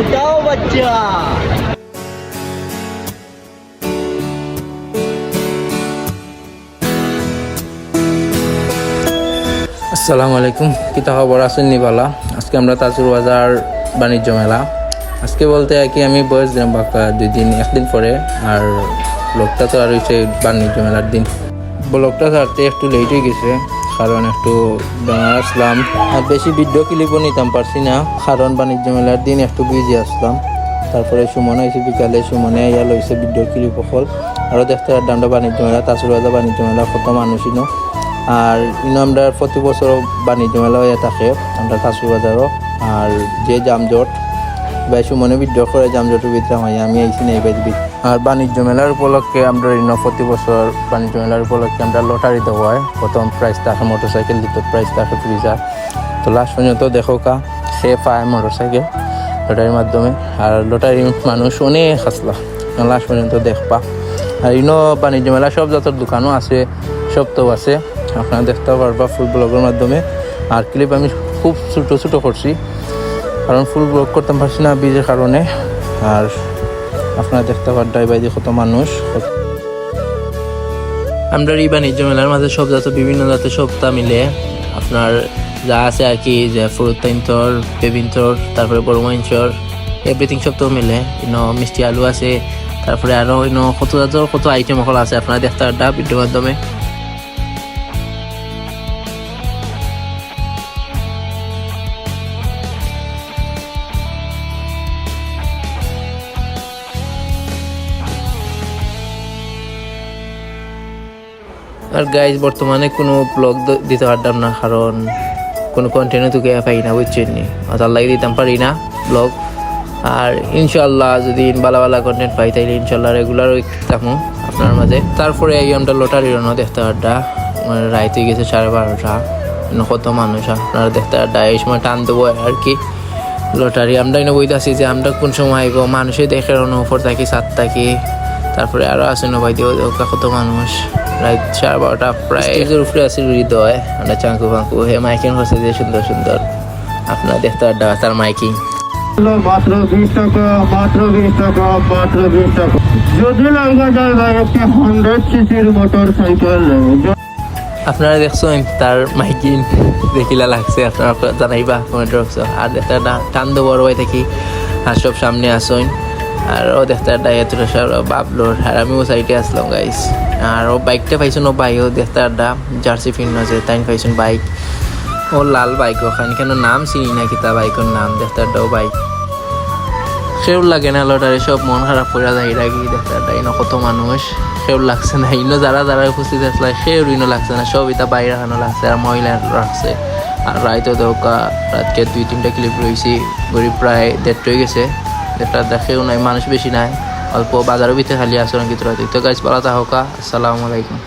उठाओ बच्चा আসসালামু আলাইকুম। কিতা খবর? আছেন নিবালা আজকে আমরা তাজুর বাজার বাণিজ্য মেলা। আজকে বলতে আর কি, আমি বয়স দিলাম বাক্কা দুই দিন একদিন পরে। আর ব্লগটা তো আর হয়েছে বাণিজ্য মেলার দিন। ব্লগটা আর একটু লেট হয়ে গেছে। কারণ একটু বেমার আসলাম। আর বেশি ভিডিও ক্লিপও নিতাম, পারছি না। কারণ বাণিজ্য মেলার দিন একটু বিজি আসলাম। তারপরে সুমন হয়েছে বিকালে সুমনে ইয়া লইছে ভিডিও ক্লিপ অকল আরও দেখতে আমরা বাণিজ্য মেলা তাজুর বাজার বাণিজ্য মেলা, কত মানুষই ন। আর ইনো আমরা প্রতি বছর বাণিজ্য মেলা হয়ে থাকে, আমরা বাজারও। আর যে জামজট বেশি মনে ভিডিও করে জামজটের ভিতরে হয়, আমি আইসি না, এই আর বাণিজ্য মেলার উপলক্ষে আমরা ইনো প্রতি বছর বাণিজ্য মেলার উপলক্ষে আমরা লটারি দেওয়া হয়। প্রথম প্রাইজ থাকে মোটর সাইকেল দ্বিতীয় প্রাইজ থাকে ফ্রিজার তো লাস্ট পর্যন্ত দেখো কা, সে পায় মোটর সাইকেল লটারির মাধ্যমে। আর লটারি মানুষ অনেক আসলা। লাস্ট পর্যন্ত দেখবা। আর ইনো বাণিজ্য মেলা সব জাতের দোকানও আছে সব তো আছে। আপনারা দেখতে পারবা ফুল ব্লগের মাধ্যমে। আর ক্লিপ আমি খুব ছোটো ছোটো করছি। কারণ ফুল ব্লগ করতে পারছি না বীজের কারণে। আর আপনারা দেখতে পারবেন ডাইবাইদি কত মানুষ। আমরা এই বাণিজ্য মেলার মাঝে সব জাত, বিভিন্ন জাতের সপ্তাহ মিলে আপনার যা আছে আর কি, যে ফ্রুট তাইন্তর বেবিন্তর তারপরে বড় মাইনচর এভরিথিং সব তো মিলে। ইনো মিষ্টি আলু আছে, তারপরে আরও ইনো কত জাতের কত আইটেম সকল আছে, আপনারা দেখতে পারবেন ভিডিওর মাধ্যমে আর গাইজ বর্তমানে কোনো ব্লগ দিতে পারতাম না, কারণ কোনো কন্টেন্টও তোকে পাই না, বুঝছেন নি? তার দিতাম পারি না ব্লগ আর ইনশাল্লাহ যদি ভালো ভালো কন্টেন্ট পাই, তাইলে ইনশাল্লাহ রেগুলার থাকুন আপনার মাঝে। তারপরে এই আমরা লটারি রানো দেখতে পারটা রাইত গেছে সাড়ে বারোটা এনে কত মানুষ আপনারা দেখতে পারটা এই সময় টান দেবো আর কি। লটারি আমরা এনে বইতেছি যে আমরা কোন সময় আইব। মানুষে দেখে রানো, উপর থাকি, সাত থাকি। তারপরে আরও আছে নবাই দিয়ে কত মানুষ। রাত সাড়ে বারোটা প্রায়। স্টেজের উপরে আছে হৃদয় আমরা চাঙ্কু ফাঙ্কু হে মাইকিং হচ্ছে যে সুন্দর সুন্দর আপনারা দেখতে পারডা তার মাইকিং মাত্র বিশ টাকা মাত্র বিশ টাকা মাত্র বিশ টাকা। যদি লাগা যায় একটি হান্ড্রেড সিসির মোটর সাইকেল আপনারা দেখছেন তার মাইকিং দেখিলা লাগছে আপনারা জানাইবা কমেন্ট বক্স আর দেখতে একটা টান বড় হয়ে থাকি আর সব সামনে আসুন আর ও দেখতে একটা এতটা সব বাবলোর আর আমিও সাইডে আসলাম গাইস আর ও বাইকটা পাইছেন ও বাইও দেখতে একটা জার্সি ফিন আছে তাই পাইছেন বাইক ও লাল বাইক ওখানে, কেন নাম চিনি না কিতা বাইকের নাম দেখতে একটা ও বাইক সেও লাগে না লটারি, সব মন খারাপ করে যায় রাখি দেখতে একটা ইনো কত মানুষ। সেও লাগছে না ইনো যারা যারা উপস্থিত আসলে সেও ইনো লাগছে না সব এটা বাইরে হানো লাগছে, আর মহিলা রাখছে। আর রাইতো দৌকা রাতকে দুই তিনটা ক্লিপ রয়েছি গরিব প্রায় দেড় হয়ে গেছে। দেড়টা দেখেও নাই, মানুষ বেশি নাই। অল্প বাজারও ভিতরে খালি আসলাম কিন্তু তো গাছ পালা হোকা আসসালামু আলাইকুম।